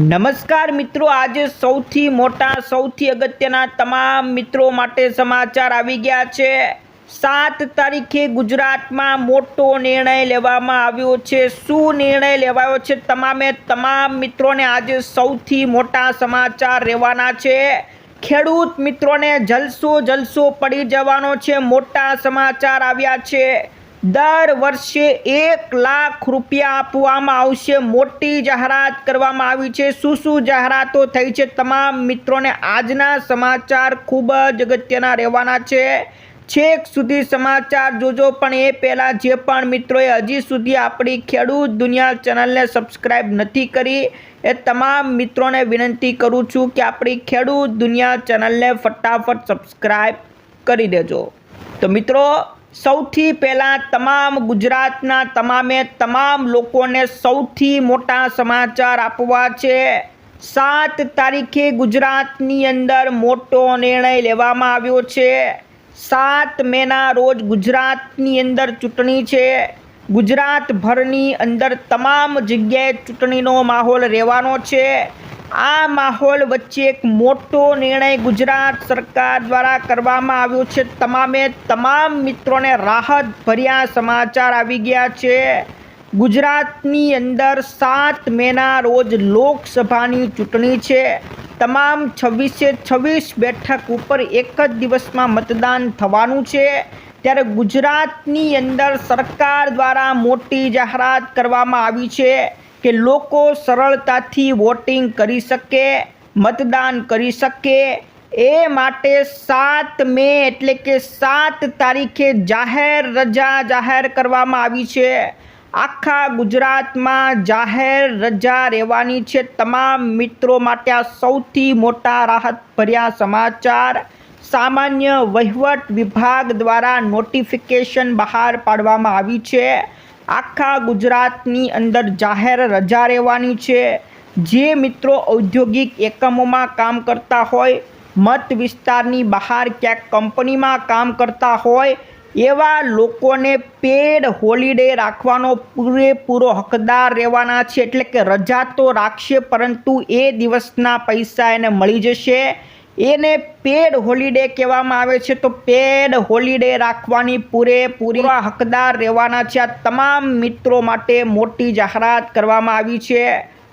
નમસ્કાર મિત્રો, આજે સૌથી મોટા, સૌથી અગત્યના તમામ મિત્રો માટે સમાચાર આવી ગયા છે. સાત તારીખે ગુજરાતમાં મોટો નિર્ણય લેવામાં આવ્યો છે. શું નિર્ણય લેવાયો છે? તમામે તમામ મિત્રોને આજે સૌથી મોટા સમાચાર રહેવાના છે. ખેડૂત મિત્રોને જલસો જલસો પડી જવાનો છે. મોટા સમાચાર આવ્યા છે. દર વર્ષે એક લાખ રૂપિયા આપવામાં આવશે. મોટી જાહેરાત કરવામાં આવી છે. શું શું જાહેરાતો થઈ છે? તમામ મિત્રોને આજના સમાચાર ખૂબ જ અગત્યના રહેવાના છે. છેક સુધી સમાચાર જોજો. પણ એ પહેલાં જે પણ મિત્રોએ હજી સુધી આપણી ખેડૂત દુનિયા ચેનલને સબસ્ક્રાઈબ નથી કરી, એ તમામ મિત્રોને વિનંતી કરું છું કે આપણી ખેડૂત દુનિયા ચેનલને ફટાફટ સબસ્ક્રાઈબ કરી દેજો. તો મિત્રો સૌથી પહેલાં તમામ ગુજરાતના તમામે તમામ લોકોને સૌથી મોટા સમાચાર આપવા છે. સાત તારીખે ગુજરાતની અંદર મોટો નિર્ણય લેવામાં આવ્યો છે. સાત મેના રોજ ગુજરાતની અંદર ચૂંટણી છે. ગુજરાતભરની અંદર તમામ જગ્યાએ ચૂંટણીનો માહોલ રહેવાનો છે. આ માહોલ વચ્ચે એક મોટો નિર્ણય ગુજરાત સરકાર દ્વારા કરવામાં આવ્યો છે. તમામે તમામ મિત્રોને રાહત ભર્યા સમાચાર આવી ગયા છે. ગુજરાતની અંદર સાત મેના રોજ લોકસભાની ચૂંટણી છે. તમામ છવ્વીસે છવ્વીસ બેઠક ઉપર એક જ દિવસમાં મતદાન થવાનું છે. ત્યારે ગુજરાતની અંદર સરકાર દ્વારા મોટી જાહેરાત કરવામાં આવી છે. કે લોકો સરળતાથી વોટિંગ કરી શકે, મતદાન કરી શકે. એ માટે સાત મે એટલે કે સાત તારીખે જાહેર રજા જાહેર કરવામાં આવી છે. આખા ગુજરાતમાં જાહેર રજા રહેવાની છે. તમામ મિત્રો માટે આ સૌથી મોટા રાહત ભર્યા સમાચાર. સામાન્ય વહીવટ વિભાગ દ્વારા નોટિફિકેશન બહાર પાડવામાં આવી છે. આખા ગુજરાતની અંદર જાહેર રજા રહેવાની છે. જે મિત્રો ઔદ્યોગિક એકમોમાં કામ કરતા હોય, મત વિસ્તારની બહાર ક્યાંક કંપનીમાં કામ કરતા હોય, એવા લોકોને પેડ હોલિડે રાખવાનો પૂરેપૂરો હકદાર રહેવાના છે. એટલે કે રજા તો રાખશે, પરંતુ એ દિવસના પૈસા એને મળી જશે. એને પેડ હોલિડે કહેવામાં આવે છે. તો પેડ હોલિડે રાખવાની પૂરેપૂરી હકદાર રહેવાના છે. આ તમામ મિત્રો માટે મોટી જાહેરાત કરવામાં આવી છે.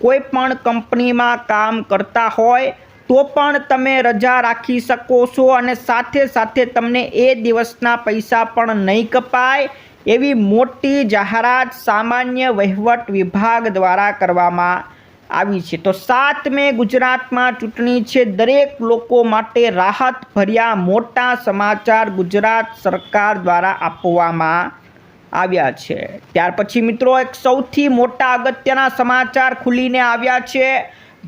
કોઈ પણ કંપનીમાં કામ કરતા હોય તો પણ તમે રજા રાખી શકો છો અને સાથે સાથે તમને એ દિવસના પૈસા પણ નહીં કપાય એવી મોટી જાહેરાત સામાન્ય વહીવટ વિભાગ દ્વારા કરવામાં આવી છે. તો સાત મે ગુજરાતમાં ચૂંટણી છે. દરેક લોકો માટે રાહત ભર્યા મોટા સમાચાર ગુજરાત સરકાર દ્વારા આપવામાં આવ્યા છે. ત્યાર પછી મિત્રો એક સૌથી મોટા અગત્યના સમાચાર ખુલીને આવ્યા છે.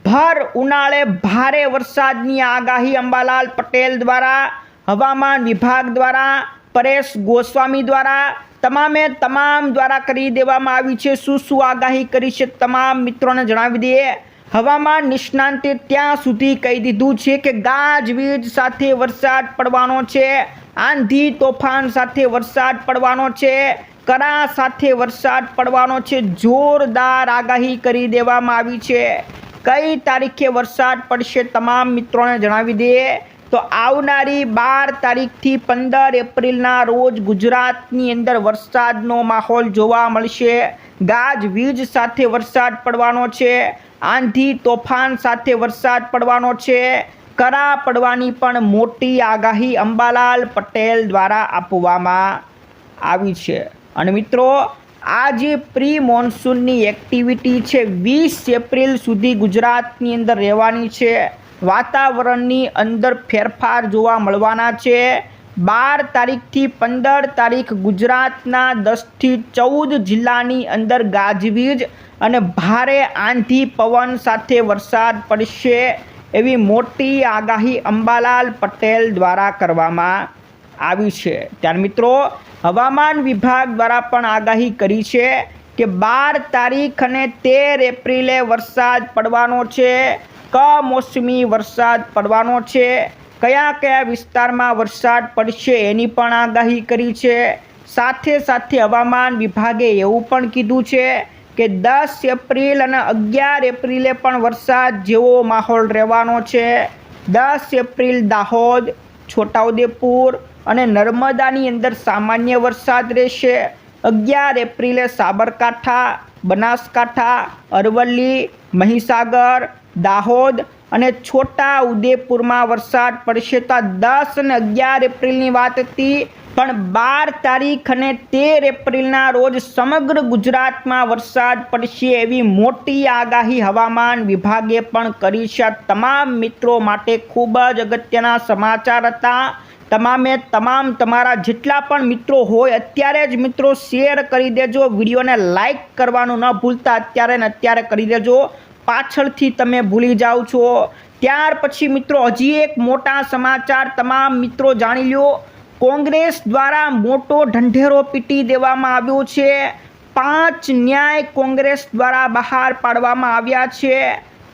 ભર ઉનાળે ભારે વરસાદની આગાહી અંબાલાલ પટેલ દ્વારા, હવામાન વિભાગ દ્વારા પરેશ ગોસ્વામી દ્વારા તમામે તમામ દ્વારા કરી દેવામાં આવી છે. શું શું આગાહી કરી છે તમામ મિત્રોને જણાવી દઈએ. હવામાન નિષ્ણાંતે ત્યાં સુધી કહી દીધું છે કે ગાજવીજ સાથે વરસાદ પડવાનો છે. આંધી તોફાન સાથે વરસાદ પડવાનો છે. કરા સાથે વરસાદ પડવાનો છે. જોરદાર આગાહી કરી દેવામાં આવી છે. કઈ તારીખે વરસાદ પડશે તમામ મિત્રોને જણાવી દઈએ. તો આવનારી બાર તારીખથી પંદર એપ્રિલના રોજ ગુજરાતની અંદર વરસાદનો માહોલ જોવા મળશે. ગાજવીજ સાથે વરસાદ પડવાનો છે. આંધી, તોફાન સાથે વરસાદ પડવાનો છે. કરા પડવાની પણ મોટી આગાહી અંબાલાલ પટેલ દ્વારા આપવામાં આવી છે. અને મિત્રો આ જે પ્રી મોન્સૂનની એક્ટિવિટી છે. વીસ એપ્રિલ સુધી ગુજરાતની અંદર રહેવાની છે. વાતાવરણની અંદર ફેરફાર જોવા મળવાના છે. બાર તારીખથી પંદર તારીખ ગુજરાતના દસથી ચૌદ જિલ્લાની અંદર ગાજવીજ અને ભારે આંધી પવન સાથે વરસાદ પડશે એવી મોટી આગાહી અંબાલાલ પટેલ દ્વારા કરવામાં આવી છે. ત્યાર મિત્રો, હવામાન વિભાગ દ્વારા પણ આગાહી કરી છે કે બાર તારીખ અને તેર એપ્રિલે વરસાદ પડવાનો છે. કમોસમી વરસાદ પડવાનો છે. કયા કયા વિસ્તારમાં વરસાદ પડશે એની પણ આગાહી કરી છે. સાથે સાથે હવામાન વિભાગે એવું પણ કીધું છે કે દસ એપ્રિલ અને અગિયાર એપ્રિલે પણ વરસાદ જેવો માહોલ રહેવાનો છે. દસ એપ્રિલ દાહોદ, છોટાઉદેપુર અને નર્મદાની અંદર સામાન્ય વરસાદ રહેશે. અગિયાર એપ્રિલે સાબરકાંઠા, બનાસકાંઠા, અરવલ્લી, મહીસાગર દાહોદ અને છોટા ઉદેપુરમાં વરસાદ પડશે તો દસ અને અગિયાર એપ્રિલની વાત હતી. પણ બાર તારીખ અને તેર એપ્રિલના રોજ સમગ્ર ગુજરાતમાં વરસાદ પડશે એવી મોટી આગાહી હવામાન વિભાગે પણ કરી છે. તમામ મિત્રો માટે ખૂબ જ અગત્યના સમાચાર હતા. તમામે તમામ તમારા જેટલા પણ મિત્રો હોય અત્યારે જ મિત્રો શેર કરી દેજો. વિડીયોને લાઇક કરવાનું ન ભૂલતા. અત્યારે ને અત્યારે કરી દેજો. પાછળથી તમે ભૂલી જાઓ છો. ત્યાર પછી મિત્રો, હજી એક મોટા સમાચાર તમામ મિત્રો જાણી લો કોંગ્રેસ દ્વારા મોટો ઢંઢેરો પીટી દેવામાં આવ્યો છે. પાંચ ન્યાય કોંગ્રેસ દ્વારા બહાર પાડવામાં આવ્યા છે.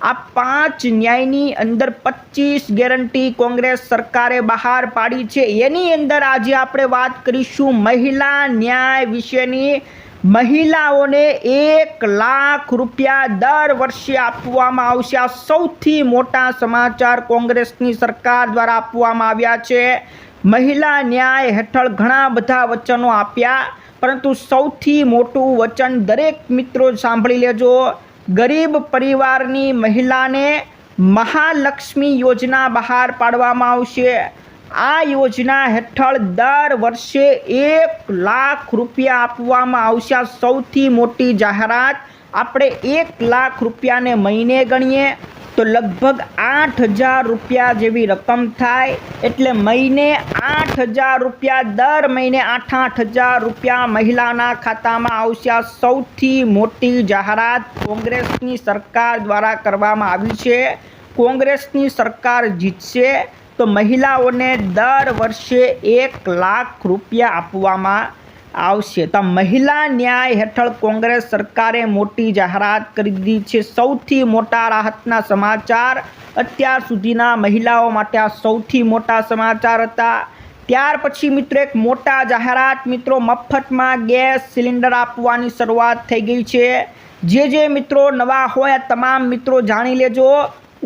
આ પાંચ ન્યાયની અંદર પચીસ ગેરંટી કોંગ્રેસ સરકારે બહાર પાડી છે. એની અંદર આજે આપણે વાત કરીશું મહિલા ન્યાય વિશેની. મહિલાઓને એક લાખ રૂપિયા દર વર્ષે આપવામાં આવશે. આ સૌથી મોટા સમાચાર કોંગ્રેસની સરકાર દ્વારા આપવામાં આવ્યા છે. મહિલા ન્યાય હેઠળ ઘણા બધા વચનો આપ્યા, પરંતુ સૌથી મોટું વચન દરેક મિત્રો સાંભળી લેજો. ગરીબ પરિવારની મહિલાને મહાલક્ષ્મી યોજના બહાર પાડવામાં આવશે. આ યોજના હેઠળ દર વર્ષે એક લાખ રૂપિયા આપવામાં આવશે. સૌથી મોટી જાહેરાત આપણે એક લાખ રૂપિયાને મહિને ગણીએ તો લગભગ આઠ હજાર રૂપિયા જેવી રકમ થાય. એટલે મહિને આઠ હજાર રૂપિયા, દર મહિને આઠ આઠ હજાર રૂપિયા મહિલાના ખાતામાં આવશે. સૌથી મોટી જાહેરાત કોંગ્રેસની સરકાર દ્વારા કરવામાં આવી છે. કોંગ્રેસની સરકાર જીતશે. તો મહિલાઓને દર વર્ષે એક લાખ રૂપિયા આપવામાં આવશે. તો મહિલા ન્યાય હેઠળ કોંગ્રેસ સરકારે મોટી જાહેરાત કરી દીધી છે. સૌથી મોટા રાહતના સમાચાર અત્યાર સુધીના મહિલાઓ માટે આ સૌથી મોટા સમાચાર હતા. ત્યાર પછી મિત્રો એક મોટા જાહેરાત, મિત્રો મફતમાં ગેસ સિલિન્ડર આપવાની શરૂઆત થઈ ગઈ છે. જે જે મિત્રો નવા હોય તમામ મિત્રો જાણી લેજો.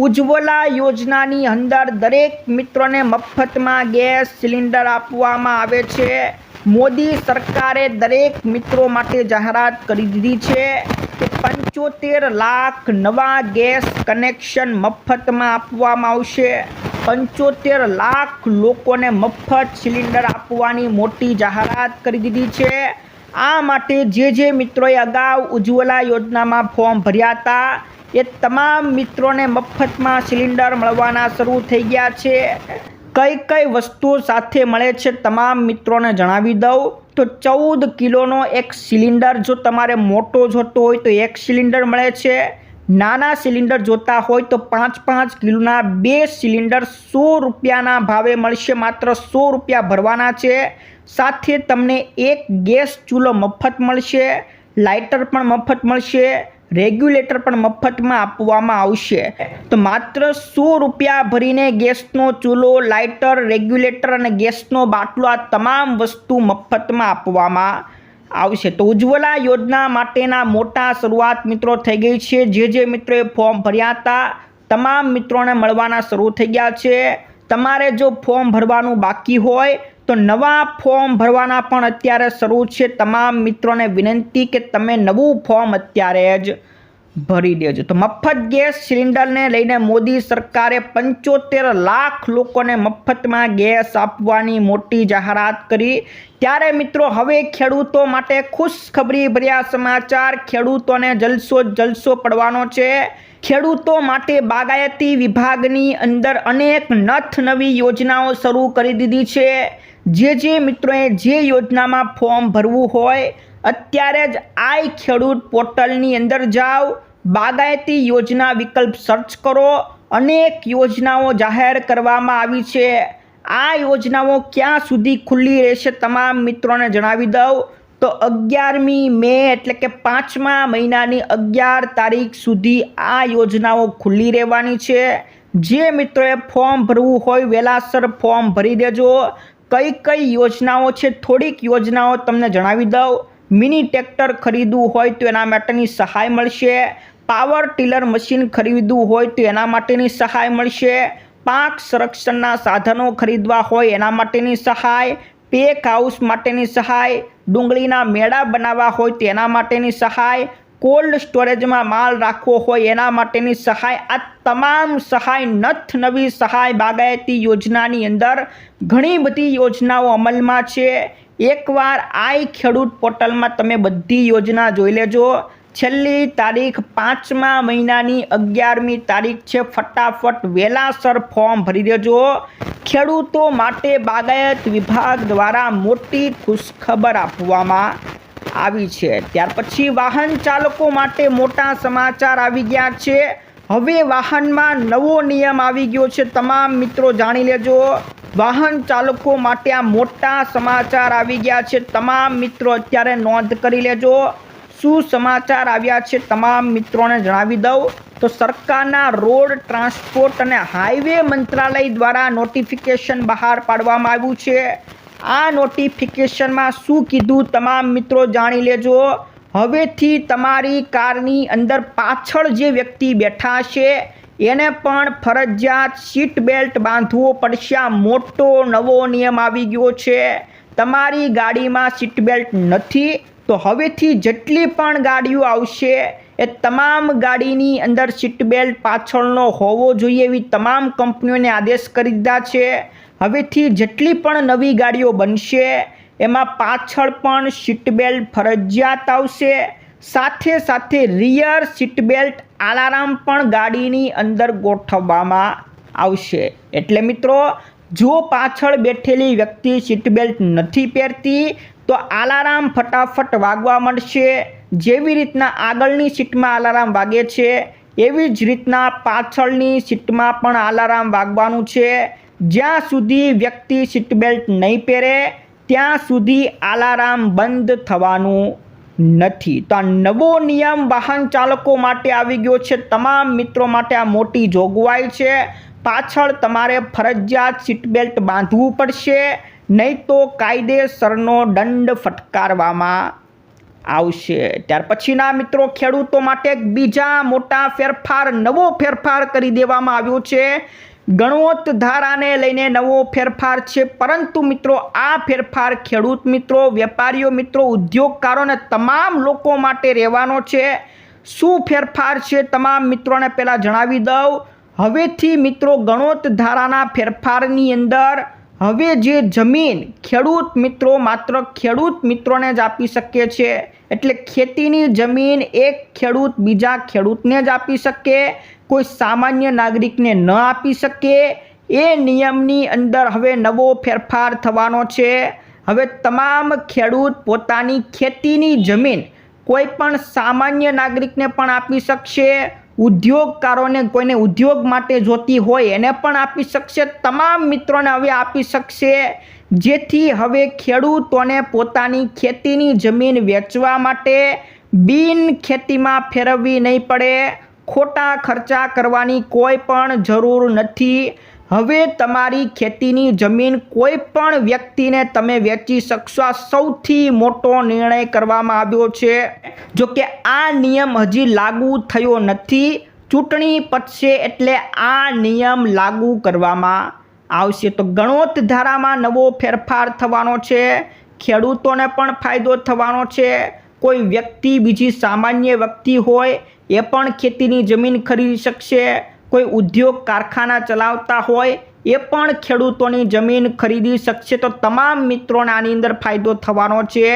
ઉજ્જવલા યોજનાની અંદર દરેક મિત્રોને મફતમાં ગેસ સિલિન્ડર આપવામાં આવે છે. મોદી સરકારે દરેક મિત્રો માટે જાહેરાત કરી દીધી છે કે પંચોતેર લાખ નવા ગેસ કનેક્શન મફતમાં આપવામાં આવશે. પંચોતેર લાખ લોકોને મફત સિલિન્ડર આપવાની મોટી જાહેરાત કરી દીધી છે. આ માટે જે જે મિત્રોએ અગાઉ ઉજ્જવલા યોજનામાં ફોર્મ ભર્યા હતા એ તમામ મિત્રોને મફતમાં સિલિન્ડર મળવાના શરૂ થઈ ગયા છે. કઈ કઈ વસ્તુઓ સાથે મળે છે તમામ મિત્રોને જણાવી દઉં. તો ચૌદ કિલોનો એક સિલિન્ડર જો તમારે મોટો જોતો હોય તો એક સિલિન્ડર મળે છે. નાના સિલિન્ડર જોતા હોય તો પાંચ પાંચ કિલોના બે સિલિન્ડર સો રૂપિયાના ભાવે મળશે, માત્ર સો રૂપિયા ભરવાના છે. સાથે તમને એક ગેસ ચૂલો મફત મળશે, લાઇટર પણ મફત મળશે. રેગ્યુલેટર પણ મફતમાં આપવામાં આવશે. તો માત્ર સો રૂપિયા ભરીને ગેસનો ચૂલો, લાઇટર, રેગ્યુલેટર અને ગેસનો બાટલો આ તમામ વસ્તુ મફતમાં આપવામાં આવશે. તો ઉજ્જવલા યોજના માટેના મોટા શરૂઆત મિત્રો થઈ ગઈ છે. જે જે મિત્રોએ ફોર્મ ભર્યા હતા, તમામ મિત્રોને મળવાના શરૂ થઈ ગયા છે. તમારે જો ફોર્મ ભરવાનું બાકી હોય તો નવા ફોર્મ ભરવાના પણ અત્યારે શરૂ છે. તમામ મિત્રોને વિનંતી કે તમે નવું ફોર્મ અત્યારે જ ભરી દેજો. તો મફત ગેસ સિલિન્ડરને લઈને મોદી સરકારે પંચોતેર લાખ લોકોને મફતમાં ગેસ આપવાની મોટી જાહેરાત કરી. ત્યારે મિત્રો હવે ખેડૂતો માટે ખુશખબરી ભર્યા સમાચાર. ખેડૂતોને જલસો જલસો પડવાનો છે. ખેડૂતો માટે બાગાયતી વિભાગની અંદર અનેક નથ નવી યોજનાઓ શરૂ કરી દીધી છે. જે જે મિત્રોએ જે યોજનામાં ફોર્મ ભરવું હોય, અત્યારે જ આઈ ખેડૂત પોર્ટલની અંદર જાઓ, બાગાયતી યોજના વિકલ્પ સર્ચ કરો, અનેક યોજનાઓ જાહેર કરવામાં આવી છે. આ યોજનાઓ ક્યાં સુધી ખુલ્લી રહેશે તમામ મિત્રોને જણાવી દઉં. તો અગિયારમી મે એટલે કે પાંચમા મહિનાની અગિયાર તારીખ સુધી આ યોજનાઓ ખુલ્લી રહેવાની છે. જે મિત્રોએ ફોર્મ ભરવું હોય વહેલાસર ફોર્મ ભરી દેજો. કઈ કઈ યોજનાઓ છે? થોડીક યોજનાઓ તમને જણાવી દઉં. મિની ટ્રેક્ટર ખરીદવું હોય તો એના માટેની સહાય મળશે. પાવર ટીલર મશીન ખરીદવું હોય તો એના માટેની સહાય મળશે. પાક સંરક્ષણના સાધનો ખરીદવા હોય એના માટેની સહાય. પેક હાઉસ માટેની સહાય. ડુંગળીના મેળા બનાવવા હોય તેના માટેની સહાય. કોલ્ડ સ્ટોરેજમાં માલ રાખવો હોય એના માટેની સહાય, આ તમામ સહાય નથ નવી સહાય બાગાયતી યોજનાની અંદર ઘણી બધી યોજનાઓ અમલમાં છે. એકવાર આઈ ખેડૂત પોર્ટલમાં તમે બધી યોજના જોઈ લેજો. છેલ્લી તારીખ પાંચમા મહિનાની અગિયારમી તારીખ છે. ફટાફટ વહેલાસર ફોર્મ ભરી દેજો. ખેડૂતો માટે બાગાયત વિભાગ દ્વારા મોટી ખુશખબર આપવામાં આવી છે. ત્યાર પછી વાહન ચાલકો માટે મોટા સમાચાર આવી ગયા છે. હવે વાહનમાં નવો નિયમ આવી ગયો છે. તમામ મિત્રો જાણી લેજો. વાહન ચાલકો માટે આ મોટા સમાચાર આવી ગયા છે. તમામ મિત્રો અત્યારે નોંધ કરી લેજો. શું સમાચાર આવ્યા છે તમામ મિત્રોને જણાવી દઉં. તો સરકારના રોડ ટ્રાન્સપોર્ટ અને હાઈવે મંત્રાલય દ્વારા નોટિફિકેશન બહાર પાડવામાં આવ્યું છે. આ નોટિફિકેશનમાં શું કીધું તમામ મિત્રો જાણી લેજો. હવેથી તમારી કારની અંદર પાછળ જે વ્યક્તિ બેઠા છે, એને પણ ફરજિયાત સીટ બેલ્ટ બાંધવો પડશે. આ મોટો નવો નિયમ આવી ગયો છે. તમારી ગાડીમાં સીટ બેલ્ટ નથી, તો હવેથી જેટલી પણ ગાડીઓ આવશે, એ તમામ ગાડીની અંદર સીટ બેલ્ટ પાછળનો હોવો જોઈએ એવી તમામ કંપનીઓને આદેશ કરી દીધા છે. હવેથી જેટલી પણ નવી ગાડીઓ બનશે, એમાં પાછળ પણ સીટ બેલ્ટ ફરજિયાત આવશે. સાથે સાથે રિયર સીટ બેલ્ટ અલાર્મ પણ ગાડીની અંદર ગોઠવવામાં આવશે. એટલે મિત્રો, જો પાછળ બેઠેલી વ્યક્તિ સીટ બેલ્ટ નથી પહેરતી, તો અલાર્મ ફટાફટ વાગવા મળશે જેવી રીતના આગળની સીટમાં અલાર્મ વાગે છે, એવી જ રીતના પાછળની સીટમાં પણ અલાર્મ વાગવાનું છે. જ્યાં સુધી વ્યક્તિ સીટ બેલ્ટ નહીં પહેરે, ત્યાં સુધી આલારામ બંધ થવાનું નથી. તો આ નવો નિયમ વાહન ચાલકો માટે આવી ગયો છે. તમામ મિત્રો માટે આ મોટી જોગવાઈ છે. પાછળ તમારે ફરજિયાત સીટ બેલ્ટ બાંધવું પડશે, નહીં તો કાયદેસરનો દંડ ફટકારવામાં આવશે. ત્યાર પછીના મિત્રો, ખેડૂતો માટે બીજા મોટા ફેરફાર, નવો ફેરફાર કરી દેવામાં આવ્યો છે. ગણોત ધારાને લઈને નવો ફેરફાર છે. પરંતુ મિત્રો, આ ફેરફાર ખેડૂત મિત્રો, વેપારીઓ મિત્રો ઉદ્યોગકારોને તમામ લોકો માટે રહેવાનો છે. શું ફેરફાર છે તમામ મિત્રોને પહેલાં જણાવી દઉં. હવેથી મિત્રો ગણોત ધારાના ફેરફારની અંદર હવે જે જમીન ખેડૂત મિત્રો, માત્ર ખેડૂત મિત્રોને જ આપી શકે છે. એટલે ખેતીની જમીન એક ખેડૂત બીજા ખેડૂતને જ આપી શકે. કોઈ સામાન્ય નાગરિકને ન આપી શકે, એ નિયમની અંદર હવે નવો ફેરફાર થવાનો છે. હવે તમામ ખેડૂત પોતાની ખેતીની જમીન કોઈ પણ સામાન્ય નાગરિકને પણ આપી શકશે. ઉદ્યોગકારોને કોઈને ઉદ્યોગ માટે જોતી હોય એને પણ આપી શકશે. તમામ મિત્રોને હવે આપી શકશે. જેથી હવે ખેડૂતોને પોતાની ખેતીની જમીન વેચવા માટે બિન ખેતીમાં ફેરવવી નહીં પડે. ખોટા ખર્ચા કરવાની કોઈ પણ જરૂર નથી. હવે તમારી ખેતીની જમીન કોઈ પણ વ્યક્તિને તમે વેચી શકશો. આ સૌથી મોટો નિર્ણય કરવામાં આવ્યો છે. જોકે આ નિયમ હજી લાગુ થયો નથી. ચૂંટણી પતશે એટલે આ નિયમ લાગુ કરવામાં આવશે. તો ગણોત ધારામાં નવો ફેરફાર થવાનો છે. ખેડૂતોને પણ ફાયદો થવાનો છે. કોઈ વ્યક્તિ બીજી સામાન્ય વ્યક્તિ હોય એ પણ ખેતીની જમીન ખરીદી શકશે. કોઈ ઉદ્યોગ કારખાના ચલાવતા હોય એ પણ ખેડૂતોની જમીન ખરીદી શકશે. તો તમામ મિત્રોને આની અંદર ફાયદો થવાનો છે.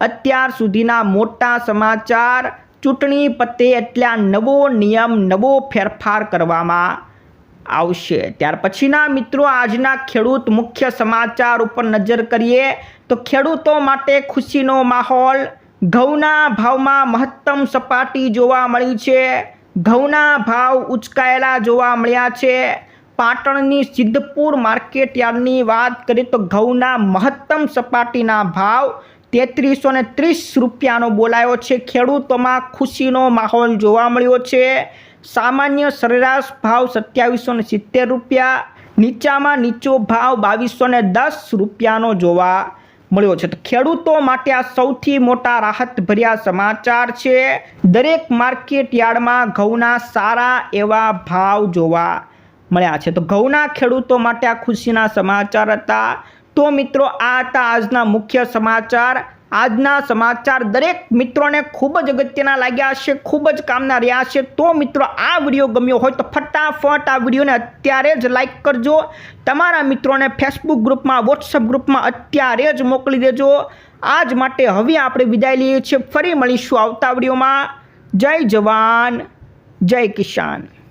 અત્યાર સુધીના મોટા સમાચાર, ચૂંટણી પતે એટલે આ નવો નિયમ, નવો ફેરફાર કરવામાં આવશે. ત્યાર પછીના મિત્રો, આજના ખેડૂત મુખ્ય સમાચાર ઉપર નજર કરીએ તો ખેડૂતો માટે ખુશીનો માહોલ ઘઉંના ભાવમાં મહત્તમ સપાટી જોવા મળી છે. ઘઉંના ભાવ ઉચકાયેલા જોવા મળ્યા છે. પાટણની સિદ્ધપુર માર્કેટ યાર્ડની વાત કરીએ તો ઘઉંના મહત્તમ સપાટીના ભાવ તેત્રીસો ને ત્રીસ રૂપિયાનો બોલાયો છે. ખેડૂતોમાં ખુશીનો માહોલ જોવા મળ્યો છે. સામાન્ય સરેરાશ ભાવ સત્યાવીસો સિત્તેર રૂપિયા, નીચામાં નીચો ભાવ બાવીસો દસ રૂપિયાનો જોવા મળ્યો છે. તો ખેડૂતો માટે આ સૌથી મોટા રાહતભર્યા સમાચાર છે. દરેક માર્કેટ યાર્ડમાં ઘઉંના સારા એવા ભાવ જોવા મળ્યા છે. તો ઘઉંના ખેડૂતો માટે આ ખુશીના સમાચાર હતા. તો મિત્રો, આ હતા આજના મુખ્ય સમાચાર. આજના સમાચાર દરેક મિત્રોને ખૂબ જ અગત્યના લાગ્યા છે ખૂબ જ કામના રહ્યા છે તો મિત્રો, આ વીડિયો ગમ્યો હોય તો ફટાફટ આ વિડીયોને અત્યારે જ લાઇક કરજો. તમારા મિત્રોને ફેસબુક ગ્રુપમાં વોટ્સઅપ ગ્રુપમાં અત્યારે જ મોકલી દેજો. આજ માટે હવે આપણે વિદાય લઈએ છીએ. ફરી મળીશું આવતા વિડીયોમાં. જય જવાન, જય કિસાન.